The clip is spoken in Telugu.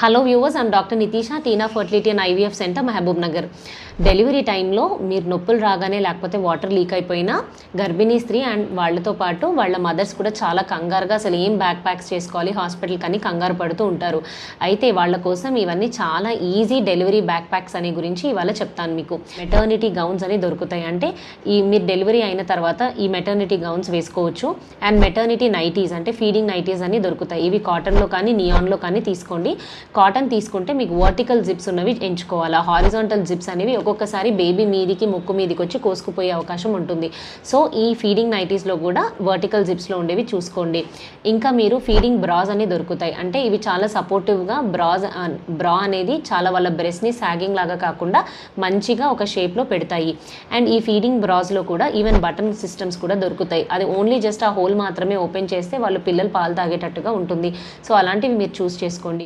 Hello viewers I'm doctor Nitisha Tina fertility and IVF centre Mahabubnagar. Delivery టైంలో మీరు నొప్పులు రాగానే లేకపోతే వాటర్ లీక్ అయిపోయినా గర్భిణీ స్త్రీ అండ్ వాళ్ళతో పాటు వాళ్ళ మదర్స్ కూడా చాలా కంగారుగా అసలు ఏం బ్యాక్ ప్యాక్స్ చేసుకోవాలి హాస్పిటల్ కానీ కంగారు పడుతూ ఉంటారు. అయితే వాళ్ళ కోసం ఇవన్నీ చాలా ఈజీ డెలివరీ బ్యాక్ ప్యాక్స్ అనే గురించి ఇవాళ చెప్తాను మీకు. మెటర్నిటీ గౌన్స్ అని దొరుకుతాయి. అంటే ఈ మీరు డెలివరీ అయిన తర్వాత ఈ మెటర్నిటీ గౌన్స్ వేసుకోవచ్చు. అండ్ మెటర్నిటీ నైటీస్ అంటే ఫీడింగ్ నైటీస్ అని దొరుకుతాయి. ఇవి కాటన్లో కానీ నియాన్లో కానీ తీసుకోండి. కాటన్ తీసుకుంటే మీకు వర్టికల్ జిప్స్ ఉన్నవి ఎంచుకోవాలా. హారిజాంటల్ జిప్స్ అనేవి ఒక్కొక్కసారి బేబీ మీదికి ముక్కు మీదికి వచ్చి కోసుకుపోయే అవకాశం ఉంటుంది. సో ఈ ఫీడింగ్ నైటీస్లో కూడా వర్టికల్ జిప్స్లో ఉండేవి చూసుకోండి. ఇంకా మీరు ఫీడింగ్ బ్రాస్ అనేవి దొరుకుతాయి. అంటే ఇవి చాలా సపోర్టివ్గా బ్రాస్ బ్రా అనేది చాలా వాళ్ళ బ్రెస్ని సాగింగ్ లాగా కాకుండా మంచిగా ఒక షేప్లో పెడతాయి. అండ్ ఈ ఫీడింగ్ బ్రాస్లో కూడా ఈవెన్ బటన్ సిస్టమ్స్ కూడా దొరుకుతాయి. అది ఓన్లీ జస్ట్ ఆ హోల్ మాత్రమే ఓపెన్ చేస్తే వాళ్ళు పిల్లలు పాలు తాగేటట్టుగా ఉంటుంది. సో అలాంటివి మీరు చూస్ చేసుకోండి.